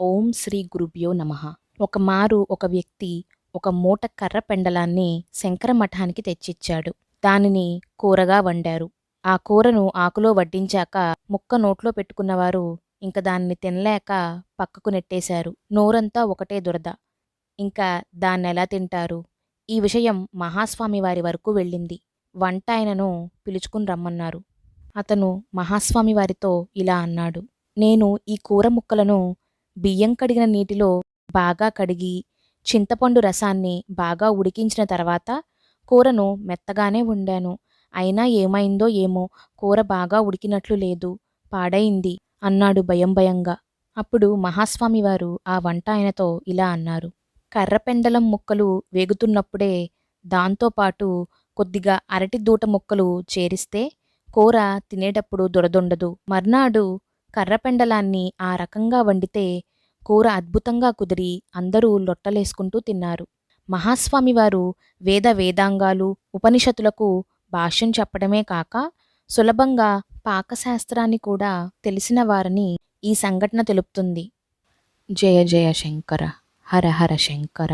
ఓం శ్రీ గురుభ్యో నమ. ఒక మారు ఒక వ్యక్తి ఒక మూట కర్ర పెండలాన్ని శంకర మఠానికి తెచ్చిచ్చాడు. దానిని కూరగా వండారు. ఆ కూరను ఆకులో వడ్డించాక ముక్క నోట్లో పెట్టుకున్నవారు ఇంక దాన్ని తినలేక పక్కకు నెట్టేశారు. నోరంతా ఒకటే దురద. ఇంకా దాన్నెలా తింటారు? ఈ విషయం మహాస్వామి వారి వరకు వెళ్ళింది. వంట ఆయనను పిలుచుకుని రమ్మన్నారు. అతను మహాస్వామి వారితో ఇలా అన్నాడు. నేను ఈ కూర ముక్కలను బియ్యం కడిగిన నీటిలో బాగా కడిగి చింతపండు రసాన్ని బాగా ఉడికించిన తర్వాత కూరను మెత్తగానే వండాను. అయినా ఏమైందో ఏమో కూర బాగా ఉడికినట్లు లేదు పాడైంది అన్నాడు భయం భయంగా. అప్పుడు మహాస్వామి వారు ఆ వంట ఆయనతో ఇలా అన్నారు. కర్రపెండలం ముక్కలు వేగుతున్నప్పుడే దాంతోపాటు కొద్దిగా అరటి దూట ముక్కలు చేరిస్తే కూర తినేటప్పుడు దురదుండదు. మర్నాడు కర్రపెండలాన్ని ఆ రకంగా వండితే కూర అద్భుతంగా కుదిరి అందరూ లొట్టలేసుకుంటూ తిన్నారు. మహాస్వామి వారు వేద వేదాంగాలు ఉపనిషత్తులకు భాష్యం చెప్పడమే కాక సులభంగా పాకశాస్త్రాన్ని కూడా తెలిసిన వారని ఈ సంఘటన తెలుపుతుంది. జయ జయ శంకర హర హర శంకర.